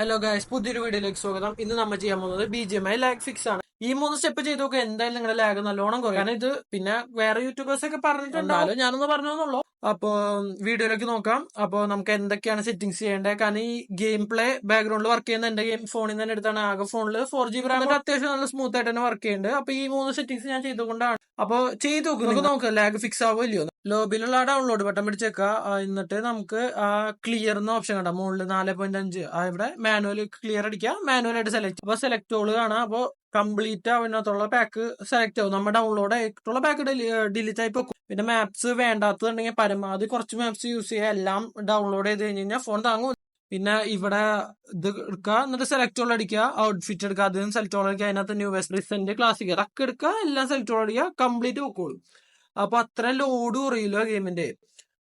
Hello guys പുതിയൊരു വീഡിയോയിലേക്ക് സ്വാഗതം. ഇന്ന് നമ്മൾ ചെയ്യാൻ പോകുന്നത് B G M I lag fix ആണ്. ഈ മൂന്ന് സ്റ്റെപ്പ് ചെയ്ത് നോക്കുക എന്തായാലും നിങ്ങളുടെ ലാഗ് നല്ലോണം കുറയും. കാരണം ഇത് പിന്നെ വേറെ യൂട്യൂബേഴ്സ് ഒക്കെ പറഞ്ഞിട്ടുണ്ടാവും. ഞാനൊന്ന് പറഞ്ഞോന്നുള്ളൂ അപ്പോ വീഡിയോയിലേക്ക് നോക്കാം. അപ്പോൾ നമുക്ക് എന്തൊക്കെയാണ് സെറ്റിംഗ്സ് ചെയ്യേണ്ടത്? കാരണം ഈ ഗെയിം പ്ലേ ബാക്ക്ഗ്രൗണ്ടിൽ വർക്ക് ചെയ്യുന്ന എന്റെ ഗെയിം ഫോണിൽ നിന്ന് തന്നെ എടുത്താണ്. ആകെ ഫോണിൽ ഫോർ ജി ബി റാം അത്യാവശ്യം നല്ല സ്മൂത്ത് ആയിട്ട് തന്നെ വർക്ക് ചെയ്യുന്നുണ്ട്. അപ്പൊ ഈ മൂന്ന് സെറ്റിംഗ്സ് ഞാൻ ചെയ്തുകൊണ്ടാണ്. അപ്പോൾ ചെയ്ത് നോക്കും. നമുക്ക് നോക്കാം. ലാഗ് ഫിക്സ് ആവോ ഇല്ലയോ ആ ഡൗൺലോഡ് ബട്ടൺ പിടിച്ചേക്കുക എന്നിട്ട് നമുക്ക് ആ ക്ലിയർ എന്ന ഓപ്ഷൻ കണ്ട? മുകളിൽ നാല് പോയിന്റ് അഞ്ച്. ഇവിടെ മാനുവൽ ക്ലിയർ അടിക്കുക. മാനുവൽ ആയിട്ട് സെലക്ട് അപ്പൊ സെലക്ട് ഓൾ കാണാം. അപ്പോൾ കംപ്ലീറ്റ് ആവുന്നതുള്ള പാക്ക് സെലക്ട് ആവും. നമ്മൾ ഡൗൺലോഡ് ആയിട്ടുള്ള പാക്ക് ഡിലീറ്റ് ആയി പോകും പിന്നെ മാപ്സ് വേണ്ടാത്തതുണ്ടെങ്കിൽ പരമാവധി കുറച്ച് മാപ്സ് യൂസ് ചെയ്യുക. എല്ലാം ഡൗൺലോഡ് ചെയ്ത് കഴിഞ്ഞ് കഴിഞ്ഞാൽ ഫോൺ താങ്ങും. പിന്നെ ഇവിടെ ഇത് എടുക്കുക. എന്നിട്ട് സെലക്ട് ഓൾ അടിക്കുക. ഔട്ട്ഫിറ്റ് എടുക്കുക. അതിന് സെലക്ട് ഓൾ അടിക്കുക. അതിനകത്ത് ന്യൂ വെസ്റ്റ് റീസെന്റ് ക്ലാസിക് അതൊക്കെ എടുക്കുക. എല്ലാം സെലക്ട് ഓൾ അടിക്കുക. കംപ്ലീറ്റ് വെക്കോളൂ അപ്പൊ അത്ര ലോഡ് കുറയില്ല ഗെയിമിന്റെ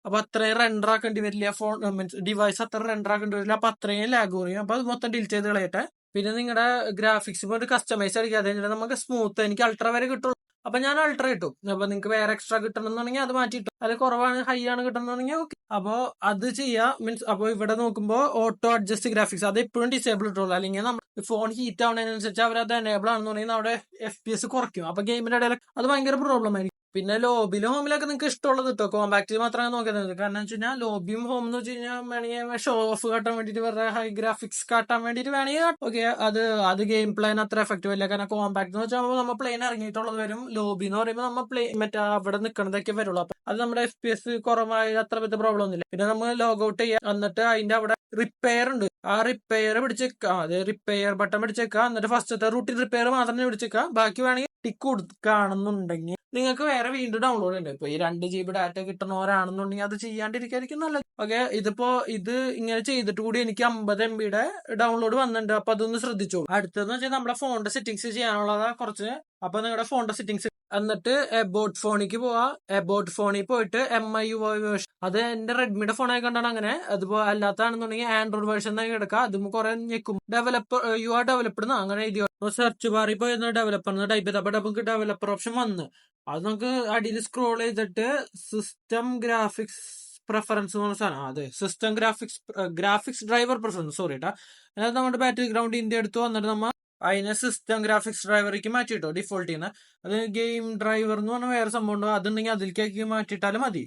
അപ്പൊ അത്രയും റെൻഡർ ആക്കേണ്ടി വരില്ല ഫോൺ മീൻസ് ഡിവൈസ് അത്ര റെൻഡർ ആക്കേണ്ടി വരില്ല അപ്പൊ അത്രയും ലാഗ് കുറയും. അപ്പൊ അത് മൊത്തം ഡിൽ ചെയ്ത് കളയട്ടെ. പിന്നെ നിങ്ങളുടെ ഗ്രാഫിക്സ് ഒരു കസ്റ്റമൈസ് അടിക്കാതെ നമുക്ക് സ്മൂത്ത് എനിക്ക് അൾട്ര വരെ കിട്ടുള്ളൂ. അപ്പൊ ഞാൻ അൾട്ര കിട്ടും അപ്പൊ നിങ്ങൾക്ക് വേറെ എക്സ്ട്രാ കിട്ടണമെന്നുണ്ടെങ്കിൽ അത് മാറ്റിയിട്ടു. അത് കുറവാണ് ഹൈ ആണ് കിട്ടണമെന്നുണ്ടെങ്കിൽ ഓക്കെ അപ്പോ അത് ചെയ്യാ മീൻസ് അപ്പോൾ ഇവിടെ നോക്കുമ്പോൾ ഓട്ടോ അഡ്ജസ്റ്റ് ഗ്രാഫിക്സ് അത് എപ്പോഴും ഡിസേബിൾ ഇട്ടുള്ളൂ അല്ലെങ്കിൽ നമ്മൾ ഫോൺ ഹീറ്റ് ആവുന്നതിനനുസരിച്ച് അവർ അത് എനേബിൾ ആണെന്നുണ്ടെങ്കിൽ നമ്മുടെ എഫ് പി എസ് കുറയ്ക്കും. അപ്പൊ ഗെയിമിന്റെ ഇടയിൽ അത് ഭയങ്കര പ്രോബ്ലം ആയിരിക്കും. പിന്നെ ലോബിലും ഹോമിലൊക്കെ നിങ്ങൾക്ക് ഇഷ്ടമുള്ളത് കിട്ടും കോമ്പാക്റ്റിൽ മാത്രമേ നോക്കിയത് കാരണം വെച്ച് കഴിഞ്ഞാൽ ലോബിയും ഹോം എന്ന് വെച്ച് കഴിഞ്ഞാൽ വേണമെങ്കിൽ ഷോ ഓഫ് കാട്ടാൻ വേണ്ടിയിട്ട് വേറെ ഹൈ ഗ്രാഫിക്സ് കാട്ടാൻ വേണ്ടിയിട്ട് വേണമെങ്കിൽ ഓക്കെ അത് അത് ഗെയിം പ്ലെയിൻ അത്ര എഫക്റ്റീവ് അല്ല. കാരണം കോമ്പാക്ട് എന്ന് വെച്ചാൽ നമ്മൾ പ്ലെയിൻ ഇറങ്ങിയിട്ടുള്ളത് വരും. ലോബി എന്ന് പറയുമ്പോൾ നമ്മൾ പ്ലെയിൻ മറ്റേ അവിടെ നിൽക്കുന്നതൊക്കെ വരുള്ളൂ. അപ്പൊ അത് നമ്മുടെ എഫ് പി എസ് കുറവായ അത്ര വലിയ പ്രോബ്ലം ഒന്നുമില്ല പിന്നെ നമ്മൾ ലോഗ് ഔട്ട് എന്നിട്ട് അതിന്റെ അവിടെ റിപ്പയർ ഉണ്ട്. ആ റിപ്പയർ പിടിച്ചേക്കുക അത് റിപ്പയർ ബട്ടൺ പിടിച്ചേക്കുക എന്നിട്ട് ഫസ്റ്റത്തെ റൂട്ടിൽ റിപ്പയർ മാത്രമേ പിടിച്ചേക്കുക ബാക്കി വേണമെങ്കിൽ ടിക്ക് കൊടുക്കുകയാണെന്നുണ്ടെങ്കിൽ നിങ്ങൾക്ക് വേറെ വീണ്ടും ഡൗൺലോഡ് ഉണ്ട്. ഇപ്പൊ ഈ രണ്ട് ജി ബി ഡാറ്റ കിട്ടണവരാണെന്നുണ്ടെങ്കിൽ അത് ചെയ്യാണ്ടിരിക്കായിരിക്കും നല്ലത്. ഓക്കെ ഇതിപ്പോ ഇത് ഇങ്ങനെ ചെയ്തിട്ട് കൂടി എനിക്ക് അമ്പത് എം ബിയുടെ ഡൗൺലോഡ് വന്നിട്ടുണ്ട്. അപ്പൊ അതൊന്ന് ശ്രദ്ധിച്ചോളൂ. അടുത്തെന്ന് വെച്ചാൽ നമ്മുടെ ഫോണിന്റെ സെറ്റിംഗ്സ് ചെയ്യാനുള്ളതാ കുറച്ച് അപ്പൊ നിങ്ങളുടെ ഫോണിന്റെ സെറ്റിംഗ്സ് എന്നിട്ട് എബോട്ട് ഫോണിക്ക് പോവാ. എബോട്ട് ഫോണിൽ പോയിട്ട് എം ഐ യു വേർഷൻ അത് എന്റെ റെഡ്മിയുടെ ഫോൺ ആയിക്കൊണ്ടാണ് അങ്ങനെ. അതുപോലെ അല്ലാത്താണെന്നുണ്ടെങ്കിൽ ആൻഡ്രോയിഡ് വേർഷൻ എടുക്കാം. അതും കുറെ ഞെക്കും. ഡെവലപ്പർ യു ആർ ഡെവലപ്ഡ് അങ്ങനെ എഴുതിയോ സെർച്ച് ബാറിൽ പോയി ഡെവലപ്പർ ടൈപ്പ് ചെയ്തപ്പോൾ നമുക്ക് ഡെവലപ്പർ ഓപ്ഷൻ വന്ന്. അത് നമുക്ക് അടിയിൽ സ്ക്രോൾ ചെയ്തിട്ട് സിസ്റ്റം ഗ്രാഫിക്സ് പ്രിഫറൻസ് എന്ന് പറഞ്ഞ സാധനം അതെ system graphics graphics driver preference sorry കേട്ടാ അതായത് നമ്മുടെ ബാറ്ററി ഗ്രൗണ്ട് ഇന്ത്യ എടുത്തു വന്നിട്ട് നമ്മൾ അതിനെ സിസ്റ്റം ഗ്രാഫിക്സ് ഡ്രൈവറിലേക്ക് മാറ്റിട്ടോ ഡിഫോൾട്ട് ചെയ്യുന്ന അത് ഗെയിം ഡ്രൈവർ എന്ന് പറഞ്ഞാൽ വേറെ സംഭവം ഉണ്ടോ? അതുണ്ടെങ്കിൽ അതിലേക്കാക്കി മാറ്റിയിട്ടാലും മതി.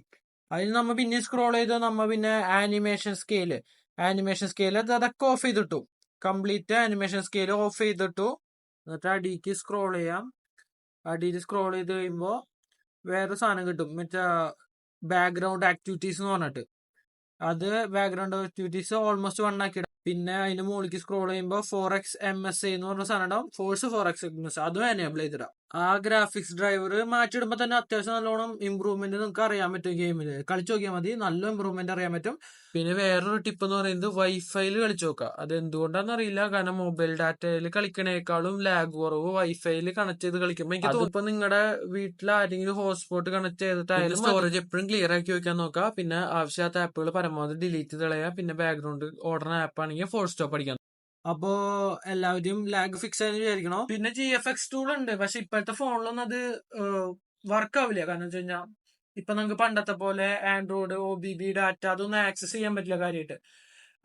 അതിൽ നമ്മൾ പിന്നെ സ്ക്രോൾ ചെയ്ത് നമ്മൾ പിന്നെ ആനിമേഷൻ സ്കെയിൽ ആനിമേഷൻ സ്കെയിൽ അതൊക്കെ ഓഫ് ചെയ്തിട്ടു. കംപ്ലീറ്റ് ആനിമേഷൻ സ്കെയിൽ ഓഫ് ചെയ്തിട്ടു. എന്നിട്ട് അടിക്ക് സ്ക്രോൾ ചെയ്യാം. അടിയിൽ സ്ക്രോൾ ചെയ്ത് കഴിയുമ്പോൾ വേറെ സാധനം കിട്ടും. മറ്റേ ബാക്ക്ഗ്രൗണ്ട് ആക്ടിവിറ്റീസ് എന്ന് പറഞ്ഞിട്ട്. അത് ബാക്ക്ഗ്രൗണ്ട് ആക്ടിവിറ്റീസ് ഓൾമോസ്റ്റ് വൺ ആക്കി പിന്നെ അതിന്റെ മുകളിലേക്ക് സ്ക്രോൾ ചെയ്യുമ്പോൾ ഫോർ എക്സ് എം എസ് എന്ന് പറഞ്ഞ സാധനം ഉണ്ടാവും. Force four X M S അതും എനേബിൾ ചെയ്തിടാം. ആ ഗ്രാഫിക്സ് ഡ്രൈവർ മാറ്റിയിടുമ്പോൾ തന്നെ അത്യാവശ്യം നല്ലോണം ഇമ്പ്രൂവ്മെന്റ് നിങ്ങൾക്ക് അറിയാൻ പറ്റും ഗെയിമിൽ കളിച്ചു നോക്കിയാൽ മതി. നല്ല ഇമ്പ്രൂവ്മെന്റ് അറിയാൻ പറ്റും. പിന്നെ വേറൊരു ടിപ്പ് എന്ന് പറയുന്നത് വൈഫൈയിൽ കളിച്ചു നോക്കുക അത് എന്തുകൊണ്ടാണെന്ന് അറിയില്ല. കാരണം മൊബൈൽ ഡാറ്റയിൽ കളിക്കണേക്കാളും ലാഗ് കുറവ് വൈഫൈയിൽ കണക്ട് ചെയ്ത് കളിക്കുമ്പോൾ എനിക്ക് ഇപ്പൊ നിങ്ങളുടെ വീട്ടിൽ ആരെങ്കിലും ഹോട്ട്സ്പോട്ട് കണക്ട് ചെയ്തിട്ടായാലും സ്റ്റോറേജ് എപ്പോഴും ക്ലിയർ ആക്കി വെക്കാൻ നോക്കുക പിന്നെ ആവശ്യമില്ലാത്ത ആപ്പുകൾ പരമാവധി ഡിലീറ്റ് ചെയ്ത് കളയുക പിന്നെ ബാക്ക്ഗ്രൗണ്ട് ഓർഡർ ആപ്പ് ആണെങ്കിൽ ഫോർ സ്റ്റോപ്പ് അടിക്കാൻ അപ്പോ എല്ലാവരും ലാഗ് ഫിക്സ് ആയെന്ന് വിചാരിക്കണോ? പിന്നെ ജി എഫ് എക്സ് ടൂൾ ഉണ്ട്. പക്ഷെ ഇപ്പോഴത്തെ ഫോണിലൊന്നും അത് വർക്ക് ആവില്ല. കാരണം വെച്ച് കഴിഞ്ഞാൽ ഇപ്പൊ നമുക്ക് പണ്ടത്തെ പോലെ android O B B data അതൊന്നും ആക്സസ് ചെയ്യാൻ പറ്റില്ല കാര്യമായിട്ട്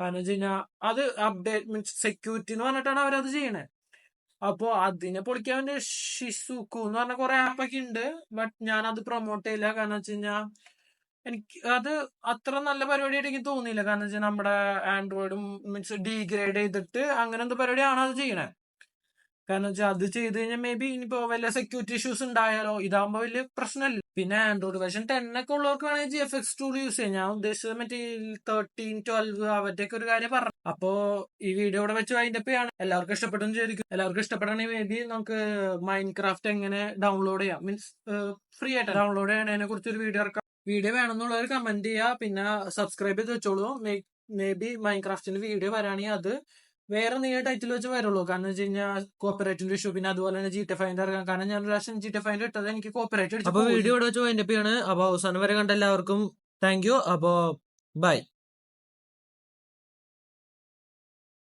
കാരണം വെച്ച് കഴിഞ്ഞാൽ അത് അപ്ഡേറ്റ് മീൻസ് സെക്യൂരിറ്റി എന്ന് പറഞ്ഞിട്ടാണ് അവരത് ചെയ്യണേ. അപ്പോ അതിനെ പൊളിക്കാൻ വേണ്ടി ഷിസുക്കു എന്ന് പറഞ്ഞ കുറെ ആപ്പൊക്കെ ഉണ്ട്. ബട്ട് ഞാൻ അത് പ്രൊമോട്ട് ചെയ്യില്ല. കാരണം വെച്ച് കഴിഞ്ഞാൽ എനിക്ക് അത് അത്ര നല്ല പരിപാടിയായിട്ട് എനിക്ക് തോന്നിയില്ല. കാരണം വെച്ചാൽ നമ്മുടെ ആൻഡ്രോയിഡും മീൻസ് ഡീഗ്രേഡ് ചെയ്തിട്ട് അങ്ങനെ എന്ത് പരിപാടിയാണ് അത് ചെയ്യണേ. കാരണം വെച്ചാൽ അത് ചെയ്ത് കഴിഞ്ഞാൽ മേ ബി ഇനിയിപ്പോ വല്ല സെക്യൂരിറ്റി ഇഷ്യൂസ് ഉണ്ടായാലോ ഇതാകുമ്പോൾ വലിയ പ്രശ്നമില്ല പിന്നെ ആൻഡ്രോയിഡ് വെർഷൻ ടെൻ ഒക്കെ ഉള്ളവർക്ക് വേണമെങ്കിൽ G F X tool use ചെയ്യാം. ഞാൻ ഉദ്ദേശിച്ചത് മറ്റേ തേർട്ടീൻ ട്വൽവ് അവരുടെ ഒക്കെ ഒരു കാര്യം പറഞ്ഞു. അപ്പോ ഈ വീഡിയോ ഇവിടെ വെച്ച് അതിന്റെ ആണ് എല്ലാവർക്കും ഇഷ്ടപ്പെട്ടെന്ന് വിചാരിക്കും. എല്ലാവർക്കും ഇഷ്ടപ്പെടണമെങ്കിൽ മേ ബി നമുക്ക് മൈൻഡ് ക്രാഫ്റ്റ് എങ്ങനെ ഡൗൺലോഡ് ചെയ്യാം. മീൻസ് ഫ്രീ ആയിട്ട് ഡൗൺലോഡ് ചെയ്യണതിനെ കുറിച്ച് ഒരു വീഡിയോ ഇറക്കാം. വീഡിയോ വേണമെന്നുള്ളവർ കമന്റ് ചെയ്യുക പിന്നെ സബ്സ്ക്രൈബ് ചെയ്ത് വെച്ചോളൂ. മേ ബി മൈൻക്രാഫ്റ്റിന്റെ വീഡിയോ വരാണെങ്കിൽ അത് വേറെ നീ ടൈറ്റിൽ വെച്ച് വരുള്ളൂ. കാരണം വെച്ച് കഴിഞ്ഞാൽ കോപ്പറേറ്റിന്റെ ഇഷ്യൂ പിന്നെ അതുപോലെ തന്നെ ജി ടി ഫൈന്റെ ഇറങ്ങാം കാരണം ഞാൻ പ്രാവശ്യം ജി ടി ഫൈന്റെ ഇട്ടത് എനിക്ക് കോപ്പറേറ്റ് അപ്പൊ വീഡിയോ ഇവിടെ വെച്ച് വൈൻഡപ്പ് പേയാണ് അപ്പോൾ അവസാനം വരെ കണ്ട എല്ലാവർക്കും താങ്ക് യു അപ്പോ ബൈ